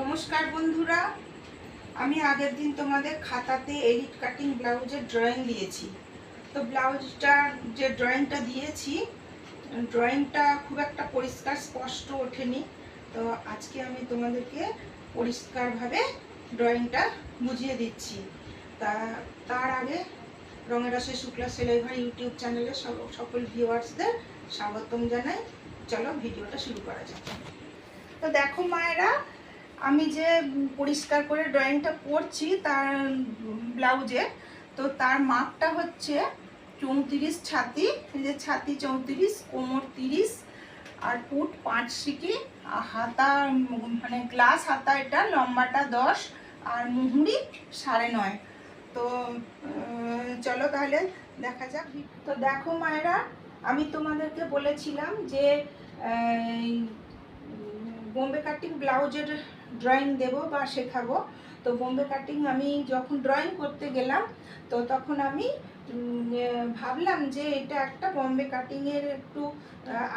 নমস্কার বন্ধুরা, আমি আগের দিন তোমাদের খাতাতে এডিট কাটিং ব্লাউজের ড্রয়িং দিয়েছি। তো ব্লাউজটার যে ড্রয়িংটা দিয়েছি ড্রয়িংটা খুব একটা পরিষ্কার, স্পষ্ট ওঠেনি। তো আজকে আমি তোমাদেরকে পরিষ্কারভাবে ড্রয়িংটা বুঝিয়ে দিচ্ছি। তা, তার আগে রঙের শুক্লা সেলাই ভাই ইউটিউব চ্যানেলে সব, সকল ভিউয়ার্সদের স্বাগতম জানাই। চলো ভিডিওটা শুরু করা যাক। তো দেখো মায়েরা আমি যে পরিষ্কার করে ড্রয়িংটা করছি তার ব্লাউজে, তো তার মাপটা হচ্ছে চৌত্রিশ ছাতি যে ছাতি চৌত্রিশ, কোমর তিরিশ, আর পুট পাঁচ সিকি, আর হাতা মানে গ্লাস হাতা এটা, লম্বাটা দশ, আর মুহুরি সাড়ে নয়। তো চলো তাহলে দেখা যাক। তো দেখো মায়েরা, আমি তোমাদেরকে বলেছিলাম যে বোম্বে কাটিং ব্লাউজের ড্রয়িং দেব বা শেখাবো। তো বোম্বে কাটিং আমি যখন ড্রয়িং করতে গেলাম, তো তখন আমি ভাবলাম যে এটা একটা বোম্বে কাটিংয়ের একটু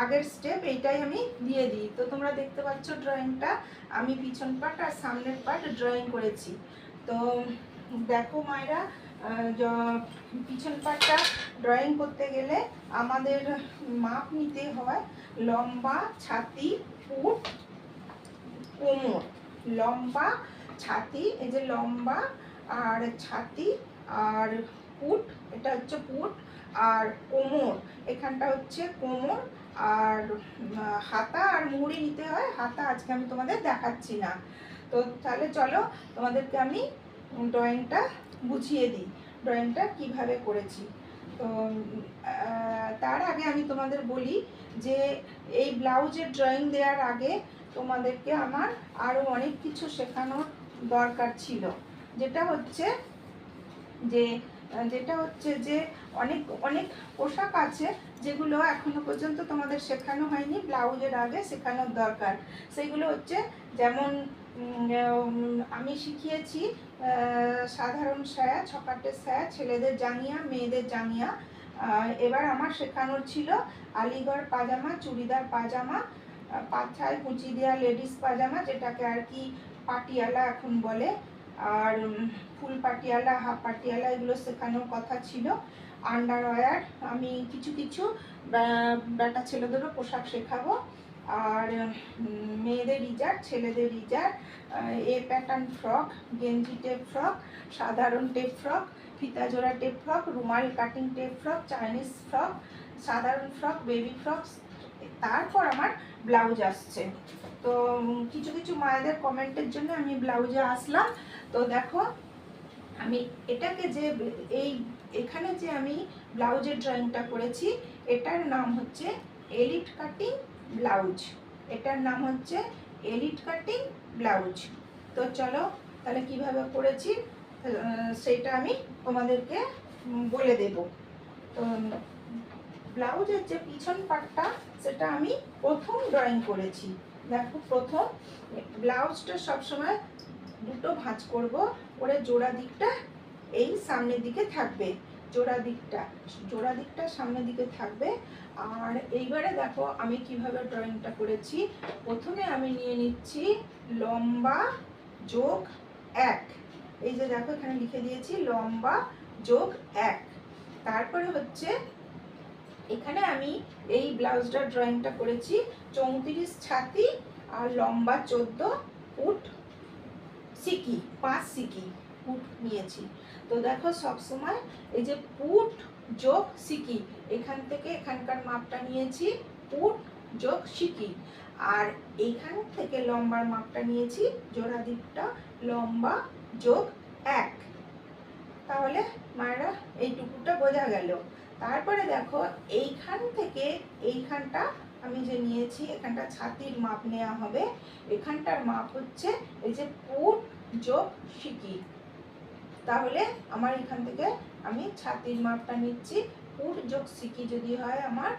আগের স্টেপ এইটাই আমি দিয়ে দিই। তো তোমরা দেখতে পাচ্ছ ড্রয়িংটা আমি পিছন পার্ট আর সামনের পার্ট ড্রয়িং করেছি। তো দেখো মায়েরা পিছন পার্টটা ড্রয়িং করতে গেলে আমাদের মাপ নিতে হয় লম্বা, ছাতি ফুট কোমর। লম্বা ছাতি, এই যে লম্বা আর ছাতি আর পুট, এটা হচ্ছে পুট, আর কোমর, এখানটা হচ্ছে কোমর, আর হাতা আর মুড়ি নিতে হয়, হাতা আজকে আমি তোমাদের দেখাচ্ছি না। তো তাহলে চলো তোমাদেরকে আমি ড্রয়িংটা বুঝিয়ে দিই, ড্রয়িংটা কীভাবে করেছি। তো তার আগে আমি তোমাদের বলি যে এই ব্লাউজের ড্রয়িং দেওয়ার আগে তোমাদেরকে আমার আরও অনেক কিছু শেখানোর দরকার ছিল। যেটা হচ্ছে যে, যেটা হচ্ছে যে, অনেক অনেক পোশাক আছে যেগুলো এখনও পর্যন্ত তোমাদের শেখানো হয়নি, ব্লাউজের আগে শেখানোর দরকার। সেগুলো হচ্ছে যেমন আমি শিখিয়েছি সাধারণ সায়া ছকাটের সায়া ছেলেদের জাঙ্গিয়া, মেয়েদের জাঙ্গিয়া। এবার আমার শেখানোর ছিল আলিগড় পাজামা, চুড়িদার পাজামা পাছায় কুচি দেওয়া লেডিস পাজামা, যেটাকে আর কি পাটিয়ালা এখন বলে। আর ফুল পাটিয়ালা, হাফ পাটিয়ালা, এগুলো শেখানোর কথা ছিল। আন্ডারওয়্যার আমি কিছু কিছু বেটা ছেলেদেরও পোশাক শেখাবো। আর মেয়েদের রিজার ছেলেদের রিজার এ প্যাটার্ন ফ্রক গেঞ্জি টেপ ফ্রক সাধারণ টেপ ফ্রক ফিতা জোড়া টেপ ফ্রক রুমাল cutting tape frock Chinese frock সাধারণ ফ্রক বেবি ফ্রক তারপর আমার ব্লাউজ আসছে। তো কিছু কিছু মায়েদের কমেন্টের জন্য আমি ব্লাউজে আসলাম। তো দেখো, আমি এটাকে যে, এই, এখানে যে আমি ব্লাউজের ড্রয়িংটা করেছি, এটার নাম হচ্ছে এলিট কাটিং ব্লাউজ এটার নাম হচ্ছে এলিট কাটিং ব্লাউজ তো চলো, তাহলে কীভাবে করেছি সেটা আমি তোমাদেরকে বলে দেব। তো ব্লাউজের যে পিছন পাটটা সেটা আমি প্রথম ড্রয়িং করেছি। দেখো প্রথম ব্লাউজটা সবসময় দুটো ভাঁজ করব করে জোড়া দিকটা এই সামনের দিকে থাকবে, জোড়া দিকটা জোড়া দিকটা সামনের দিকে থাকবে। আর এইবারে দেখো আমি কীভাবে ড্রয়িংটা করেছি। প্রথমে আমি নিয়ে নিচ্ছি লম্বা যোগ এক। এই যে দেখো এখানে লিখে দিয়েছি লম্বা যোগ এক। তারপরে হচ্ছে এখানে আমি এই ব্লাউজটার ড্রয়িংটা করেছি চৌত্রিশ ছাতি আর লম্বা চোদ্দ ফুট সিকি, পাঁচ সিকি ফুট নিয়েছি। তো দেখো সবসময় এই যে পুট যোগ সিকি, এখান থেকে এখানকার মাপটা নিয়েছি, পুট যোগ সিকি। আর এখান থেকে লম্বার মাপটা নিয়েছি, জোড়া দিকটা লম্বা যোগ এক। তাহলে মায়েরা, এইটুকুটা বোঝা গেল। তারপরে দেখো, এইখান থেকে এইখানটা আমি যে নিয়েছি, এখানটা ছাতির মাপ নেওয়া হবে। এখানটার মাপ হচ্ছে এই যে পুট যোগ সিকি। তাহলে আমার এখান থেকে আমি ছাতির মাপটা নিচ্ছি। পুট যোগ সিকি যদি হয় আমার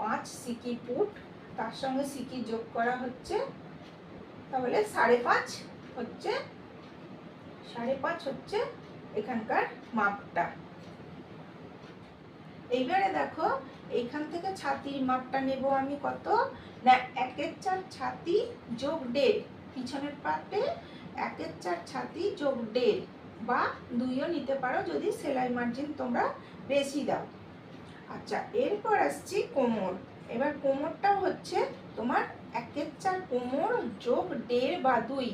পাঁচ সিকি পুট, তার সঙ্গে সিকি যোগ করা হচ্ছে, তাহলে সাড়ে পাঁচ হচ্ছে, সাড়ে পাঁচ হচ্ছে এখানকার মাপটা। এইবারে দেখো এইখান থেকে ছাতির মাপটা নেব আমি কত? না, একের চার ছাতি যোগ দেড়, পিছনের পাটে একের চার ছাতি যোগ দেড় বা দুইও নিতে পারো যদি সেলাই মার্জিন তোমরা বেশি দাও। আচ্ছা এরপর আসছি কোমর। এবার কোমরটা হচ্ছে তোমার একের চার কোমর যোগ দেড় বা দুই।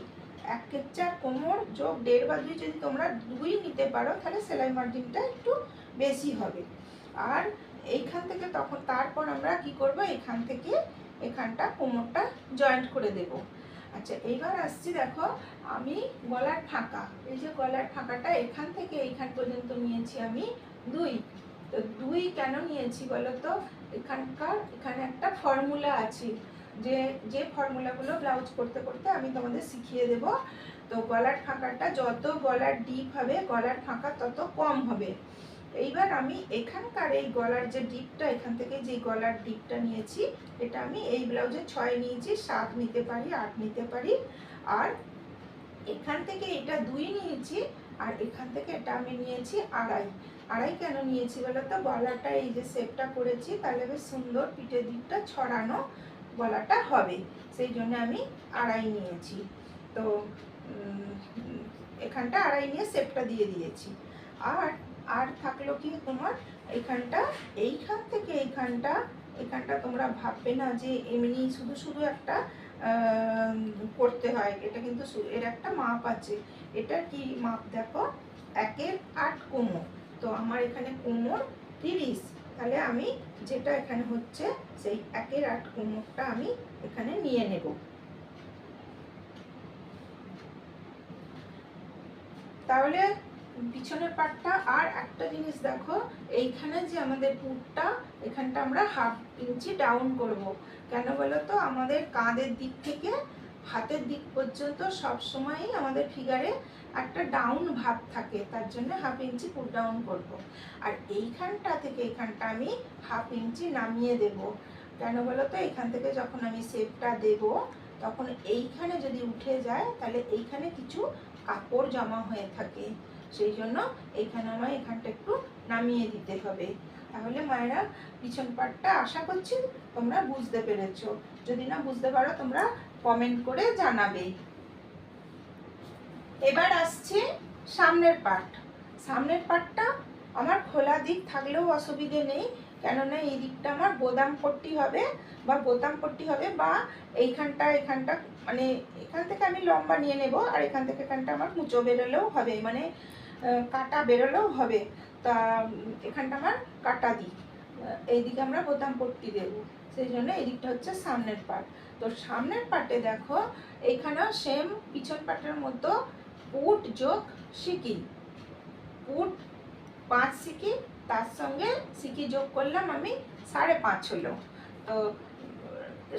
একের চার কোমর যোগ দেড় বা দুই যদি তোমরা দুই নিতে পারো, তাহলে সেলাই মার্জিনটা একটু বেশি হবে। আর এইখান থেকে তখন, তারপর আমরা কি করব? এখান থেকে এখানটা কোমরটা জয়েন্ট করে দেব। আচ্ছা এইবার আসছি দেখো, আমি গলার ফাঁকা। এই যে গলার ফাঁকাটা, এখান থেকে এইখান পর্যন্ত নিয়েছি আমি দুই। তো দুই কেন নিয়েছি বলো তো এখানকার, এখানে একটা ফর্মুলা আছে। যে যে ফর্মুলাগুলো ব্লাউজ করতে করতে আমি তোমাদের শিখিয়ে দেব। তো গলার ফাঁকাটা যত গলার ডিপ হবে, গলার ফাঁকা তত কম হবে। এইবার আমি এখানকার এই গলার যে ডিপটা, এখান থেকে যে গলার ডিপটা নিয়েছি, এটা আমি এই ব্লাউজে ছয় নিয়েছি, সাত নিতে পারি, আট নিতে পারি। আর এখান থেকে এটা দুই নিয়েছি, আর এখান থেকে এটা আমি নিয়েছি আড়াই। আড়াই কেন নিয়েছি বলো তো? গলাটা এই যে শেপটা করেছি, তাহলে বেশ সুন্দর পিঠের দিকটা ছড়ানো গলাটা হবে। সেই জন্য আমি আড়াই নিয়েছি। তো এখানটা আড়াই নিয়ে শেপটা দিয়ে দিয়েছি। আর আর থাকল কি তোমার এখানটা এইখান থেকে এইখানটা এখানটা তোমরা ভাববে না যে এমনি শুধু শুধু একটা করতে হয়। এটা কিন্তু এর একটা মাপ আছে। এটা কি মাপ দেখো? একের আট কোমর। তো আমার এখানে কোমর তিরিশ। তাহলে আমি যেটা এখানে হচ্ছে, সেই একের আট কোমরটা আমি এখানে নিয়ে নেব। তাহলে পিছনের পাটটা আর একটা জিনিস দেখো, এইখানে যে আমাদের পুটটা এখানটা আমরা হাফ ইঞ্চি ডাউন করব। কেন বলো তো আমাদের কাঁধের দিক থেকে হাতের দিক পর্যন্ত সব সময়ই আমাদের ফিগারে একটা ডাউন ভাব থাকে, তার জন্য হাফ ইঞ্চি পুট ডাউন করব। আর এইখানটা থেকে এখানটা আমি হাফ ইঞ্চি নামিয়ে দেব। কেন বলো তো এখান থেকে যখন আমি শেপটা দেব, তখন এইখানে যদি উঠে যায়, তাহলে এইখানে কিছু কাপড় জমা হয়ে থাকে। সেই জন্য এইখানে আমার এখানটা একটু নামিয়ে দিতে হবে। তাহলে মায়েরা পিছন পাটটা আশা করছি তোমরা বুঝতে পেরেছ। যদি না বুঝতে পারো, তোমরা কমেন্ট করে জানাবে। এবার আসছে সামনের পাট। সামনের পাটটা আমার খোলা দিক থাকলেও অসুবিধে নেই, কেননা এই দিকটা আমার বোতাম পট্টি হবে বা বোতাম পট্টি হবে বা এইখানটা, এখানটা মানে এখান থেকে আমি লম্বা নিয়ে নেব আর এখান থেকে এখানটা আমার মুচো বেরোলেও হবে। মানে কাটা বেরোলেও হবে। তা এখানটা আমার কাটা আহ, এইদিকে আমরা বোতাম পট্টি দেবো। সেই জন্য এই দিকটা হচ্ছে সামনের পার্ট তো সামনের পার্টে দেখো এইখানেও সেম পিছন পার্টের মতো পুট যোগ সিকি। পুট পাঁচ সিকি তার সঙ্গে সিকি যোগ করলাম আমি সাড়ে পাঁচ হলো। তো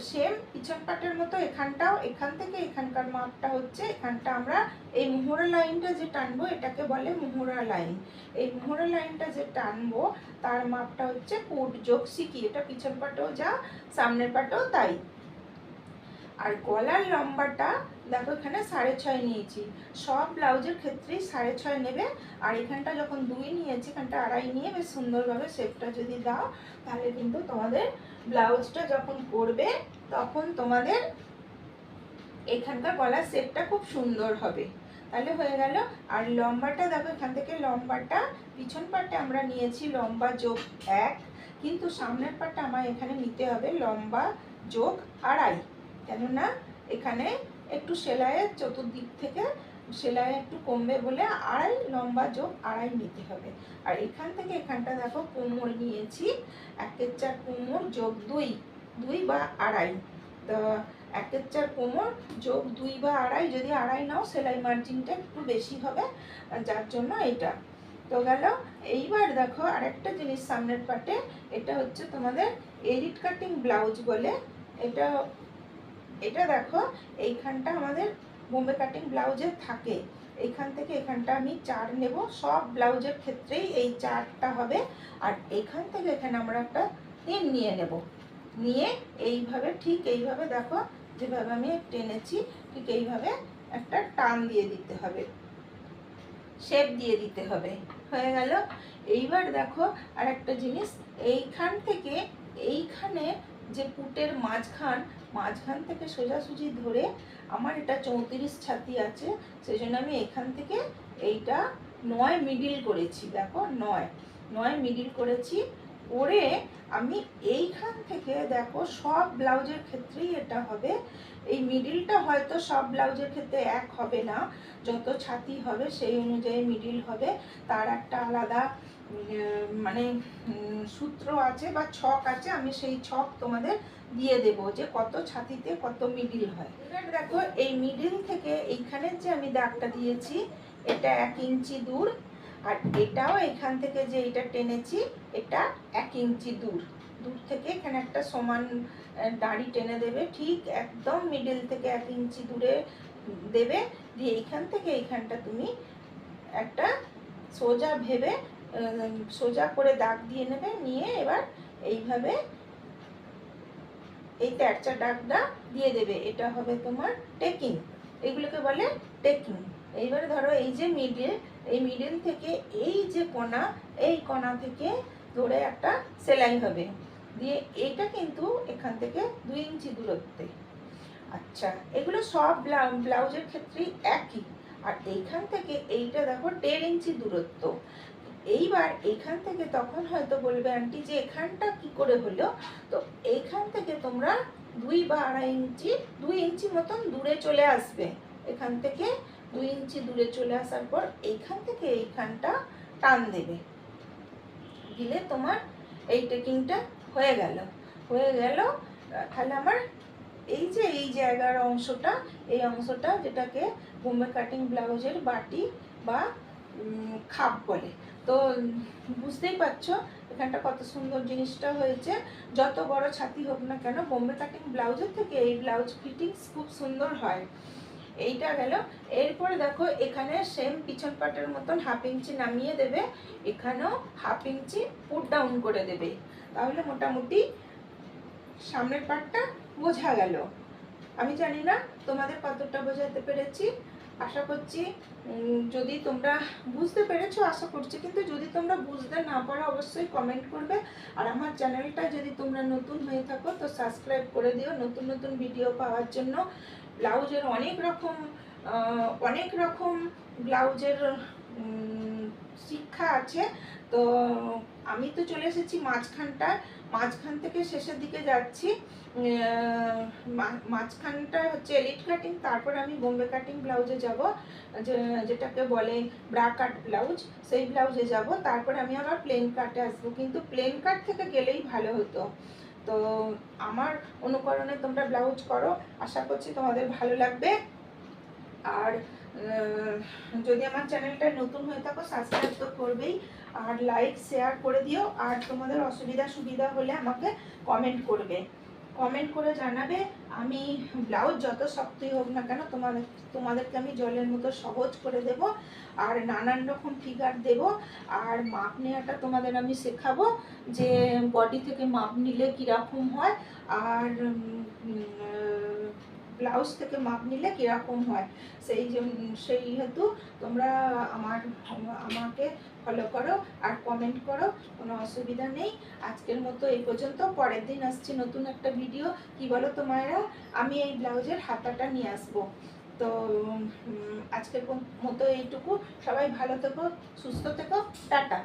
সেম পিছন পাটের মতো এখানটাও, এখান থেকে এখানকার মাপটা হচ্ছে এখানটা আমরা এই মোহরা লাইনটা যে টানবো, এটাকে বলে মোহরা লাইন। এই মোহরা লাইনটা যে টানবো, তার মাপটা হচ্ছে কোট যোগ সিকি। এটা পিছন পাটেও যা, সামনের পাটেও তাই। আর গলার লম্বাটা দেখো এখানে সাড়ে ছয় নিয়েছি। সব ব্লাউজের ক্ষেত্রেই সাড়ে ছয় নেবে। আর এখানটা যখন দুই নিয়েছি, এখানটা আড়াই নিয়ে বেশ সুন্দরভাবে শেপটা যদি দাও, তাহলে কিন্তু তোমাদের ব্লাউজটা যখন করবে তখন তোমাদের এখানকার গলার শেপটা খুব সুন্দর হবে। তাহলে হয়ে গেল। আর লম্বাটা দেখো, এখান থেকে লম্বাটা, পিছন পাটটা আমরা নিয়েছি লম্বা যোগ এক, কিন্তু সামনের পাটটা আমার এখানে নিতে হবে লম্বা যোগ আড়াই। কেননা এখানে একটু সেলাইয়ের চতুর্দিক থেকে সেলাই একটু কমবে বলে আড়াই লম্বা যোগ আড়াই নিতে হবে। আর এখান থেকে এখানটা দেখো কোমর নিয়েছি, একের চার কোমর যোগ দুই দুই বা আড়াই। তো একের চার কোমর যোগ দুই বা আড়াই, যদি আড়াই নাও সেলাই মার্জিনটা একটু বেশি হবে, যার জন্য এটা। তো গেল, এইবার দেখো আরেকটা জিনিস সামনের পাটে, এটা হচ্ছে তোমাদের এডিট কাটিং ব্লাউজ বলে, এটা এটা দেখো, এইখানটা আমাদের বোম্বে কাটিং ব্লাউজে থাকে। এইখান থেকে এখানটা আমি চার নেব। সব ব্লাউজের ক্ষেত্রেই এই চারটা হবে। আর এখান থেকে এখানে আমরা একটা তিন নিয়ে নেব। নিয়ে এইভাবে, ঠিক এইভাবে দেখো, যেভাবে আমি টেনেছি, ঠিক এইভাবে একটা টান দিয়ে দিতে হবে। শেপ দিয়ে দিতে হবে। হয়ে গেল? এইবার দেখো আর একটা জিনিস। এইখান থেকে এইখানে যে পুটের মাঝখান মাঝখান থেকে সোজাসুজি ধরে আমার এটা চৌত্রিশ ছাতি আছে সেই জন্য আমি এখান থেকে এইটা নয় মিডিল করেছি, দেখো নয় নয় মিডিল করেছি, করে আমি এইখান থেকে দেখো সব ব্লাউজের ক্ষেত্রেই এটা হবে। এই মিডিলটা হয়তো সব ব্লাউজের ক্ষেত্রে এক হবে না, যত ছাতি হবে সেই অনুযায়ী মিডিল হবে, তার একটা আলাদা মানে সূত্র আছে বা ছক আছে, আমি সেই ছক তোমাদের দিয়ে দেব যে কত ছাতিতে কত মিডিল হয়। দেখো, এই মিডিল থেকে এইখানে যে আমি দাগটা দিয়েছি, এটা এক ইঞ্চি দূর, আর এটাও এখান থেকে যে এটা টেনেছি, এটা এক ইঞ্চি দূর। দূর থেকে এখানে একটা সমান দাড়ি টেনে দেবে, ঠিক একদম মিডিল থেকে এক ইঞ্চি দূরে দেবে, দিয়ে এইখান থেকে এইখানটা তুমি একটা সোজা ভেবে সোজা করে দাগ দিয়ে নেবে, নিয়ে এবার এইভাবে এই তেরচা দাগটা দিয়ে দেবে। এটা হবে তোমার টেকিং এগুলোকে বলে টেকিং এইবারে ধরো এই যে মিডিল এই মিডিল থেকে এই যে কণা, এই কণা থেকে ধরে একটা সেলাই হবে। দিয়ে এইটা কিন্তু এখান থেকে দুই ইঞ্চি দূরত্বে। আচ্ছা এগুলো সব ব্লা- ব্লাউজের ক্ষেত্রেই একই। আর এইখান থেকে এইটা দেখো দেড় ইঞ্চি দূরত্ব। এইবার এইখান থেকে তখন হয়তো বলবে, আন্টি, যে এখানটা কি করে হলো? তো এইখান থেকে তোমরা দুই বা আড়াই ইঞ্চি, দুই ইঞ্চি মতন দূরে চলে আসবে। এখান থেকে দুই ইঞ্চি দূরে চলে আসার পর এইখান থেকে এইখানটা টান দেবে। দিলে তোমার এই টেকিংটা হয়ে গেল। হয়ে গেল তাহলে আমার এই যে এই জায়গার অংশটা, এই অংশটা যেটাকে বোম্বে কাটিং ব্লাউজের বাটি বা খাপ বলে। তো বুঝতেই পারছ এখানটা কত সুন্দর জিনিসটা হয়েছে। যত বড় ছাতি হোক না কেন, বোম্বে কাটিং ব্লাউজের থেকে এই ব্লাউজ ফিটিংস খুব সুন্দর হয়। এইটা গেল। এরপরে দেখো এখানে সেম পিছন পাটের মতন হাফ ইঞ্চি নামিয়ে দেবে। এখানেও হাফ ইঞ্চি পুট ডাউন করে দেবে। তাহলে মোটামুটি সামনের পাটটা বোঝা গেল। আমি জানি না তোমাদের কতটা বোঝাতে পেরেছি। আশা করছি যদি তোমরা বুঝতে পেরেছ, আশা করছি, কিন্তু যদি তোমরা বুঝতে না পারো, অবশ্যই কমেন্ট করবে। আর আমার চ্যানেলটা যদি তোমরা নতুন হয়ে থাকো, তো সাবস্ক্রাইব করে দিও। নতুন নতুন ভিডিও পাওয়ার জন্য ব্লাউজের অনেক রকম অনেক রকম ব্লাউজের শিক্ষা আছে। তো আমি তো চলে এসেছি মাঝখানটা মাঝখান থেকে শেষের দিকে যাচ্ছি। মাঝখানটা হচ্ছে এলিট কাটিং তারপর আমি বোম্বে কাটিং ব্লাউজে যাব যেটাকে বলে ব্রা কাট ব্লাউজ সেই ব্লাউজে যাব। তারপর আমি আবার প্লেন কাটে আসব। কিন্তু প্লেন কাট থেকে গেলেই ভালো হতো। তো আমার অনুকরণে তোমরা ব্লাউজ করো। আশা করছি তোমাদের ভালো লাগবে। আর যদি আমার চ্যানেলটা নতুন হয়ে থাকো সাবস্ক্রাইব তো করবেই। আর লাইক শেয়ার করে দিও। আর তোমাদের অসুবিধা, সুবিধা হলে আমাকে কমেন্ট করবে। কমেন্ট করে জানাবে, আমি ব্লাউজ যত শক্তই হোক না কেন তোমাদের, তোমাদেরকে আমি জলের মতো সহজ করে দেব। আর নানান রকম ফিগার দেব। আর মাপ নেওয়াটা তোমাদের আমি শেখাবো, যে বডি থেকে মাপ নিলে কীরকম হয়। আর ব্লাউজ থেকে মাপ নিলে কীরকম হয়। সেই সেই হেতু তোমরা আমার, আমাকে ফলো করো আর কমেন্ট করো, কোনো অসুবিধা নেই। আজকের মতো এই পর্যন্ত। পরের দিন আসছি নতুন একটা ভিডিও কি বলো তোমারা আমি এই ব্লাউজের হাতাটা নিয়ে আসব। তো আজকের মতো এইটুকু। সবাই ভালো থেকো, সুস্থ থেকো। টাটা।